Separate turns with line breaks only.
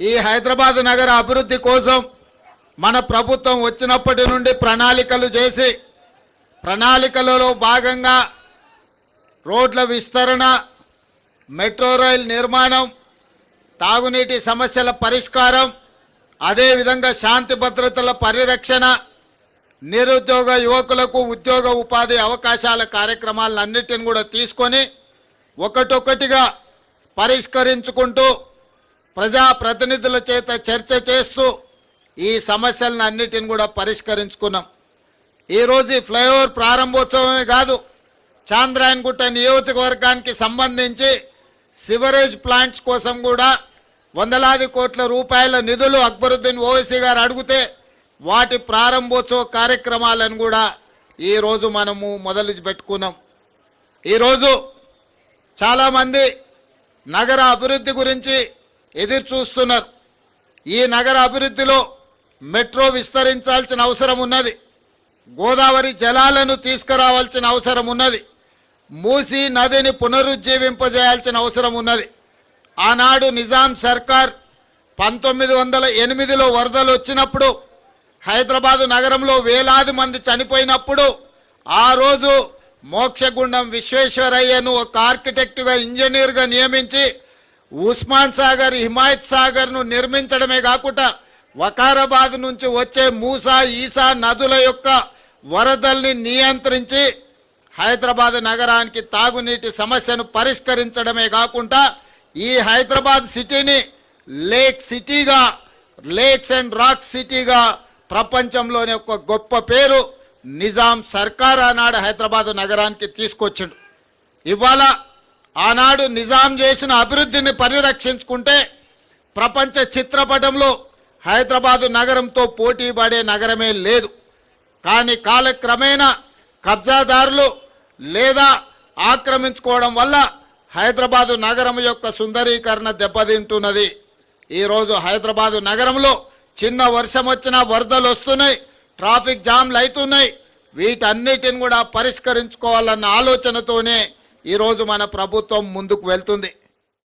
ఈ హైదరాబాద్ నగర అభివృద్ధి కోసం మన ప్రభుత్వం వచ్చినప్పటి నుండి ప్రణాళికలు చేసి ప్రణాళికలలో భాగంగా రోడ్ల విస్తరణ మెట్రో రైల్ నిర్మాణం తాగునీటి సమస్యల పరిష్కారం అదేవిధంగా శాంతి భద్రతల పరిరక్షణ నిరుద్యోగ యువకులకు ఉద్యోగ ఉపాధి అవకాశాల కార్యక్రమాలన్నిటిని కూడా తీసుకొని ఒకటొకటిగా పరిష్కరించుకుంటూ ప్రజాప్రతినిధుల చేత చర్చ చేస్తూ ఈ సమస్యలను అన్నిటిని కూడా పరిష్కరించుకున్నాం. ఈరోజు ఈ ఫ్లైఓవర్ ప్రారంభోత్సవమే కాదు చాంద్రాయన్గుట్ట నియోజకవర్గానికి సంబంధించి సివరేజ్ ప్లాంట్స్ కోసం కూడా వందలాది కోట్ల రూపాయల నిధులు అక్బరుద్దీన్ ఓవైసీ గారు అడిగితే వాటి ప్రారంభోత్సవ కార్యక్రమాలను కూడా ఈరోజు మనము మొదలు పెట్టుకున్నాం. ఈరోజు చాలామంది నగర అభివృద్ధి గురించి ఎదురు చూస్తున్నారు. ఈ నగర అభివృద్ధిలో మెట్రో విస్తరించాల్సిన అవసరం ఉన్నది. గోదావరి జలాలను తీసుకురావాల్సిన అవసరం ఉన్నది. మూసి నదిని పునరుజ్జీవింపజేయాల్సిన అవసరం ఉన్నది. ఆనాడు నిజాం సర్కార్ పంతొమ్మిది వందల ఎనిమిదిలో వరదలు వచ్చినప్పుడు హైదరాబాదు నగరంలో వేలాది మంది చనిపోయినప్పుడు ఆ రోజు మోక్షగుండం విశ్వేశ్వరయ్యను ఒక ఆర్కిటెక్ట్గా ఇంజనీర్గా నియమించి ఉస్మాన్ సాగర్ హిమాయత్ సాగర్ను నిర్మించడమే కాకుండా వకారాబాద్ నుంచి వచ్చే మూసా ఈసా నదుల యొక్క వరదల్ని నియంత్రించి హైదరాబాద్ నగరానికి తాగునీటి సమస్యను పరిష్కరించడమే కాకుండా ఈ హైదరాబాద్ సిటీని లేక్ సిటీగా లేక్స్ అండ్ రాక్ సిటీగా ప్రపంచంలోనే ఒక గొప్ప పేరు నిజాం సర్కార్ ఆనాడు హైదరాబాద్ నగరానికి తీసుకొచ్చిండు. ఇవాళ ఆనాడు నిజాం చేసిన అభివృద్ధిని పరిరక్షించుకుంటే ప్రపంచ చిత్రపటంలో హైదరాబాదు నగరంతో పోటీ పడే నగరమే లేదు. కానీ కాలక్రమేణా కబ్జాదారులు లేదా ఆక్రమించుకోవడం వల్ల హైదరాబాదు నగరం యొక్క సుందరీకరణ దెబ్బతింటున్నది. ఈరోజు హైదరాబాదు నగరంలో చిన్న వర్షం వచ్చినా వరదలు వస్తున్నాయి ట్రాఫిక్ జామ్లు అవుతున్నాయి. వీటన్నిటిని కూడా పరిష్కరించుకోవాలన్న ఆలోచనతోనే ఈరోజు మన ప్రభుత్వం ముందుకు వెళ్తుంది.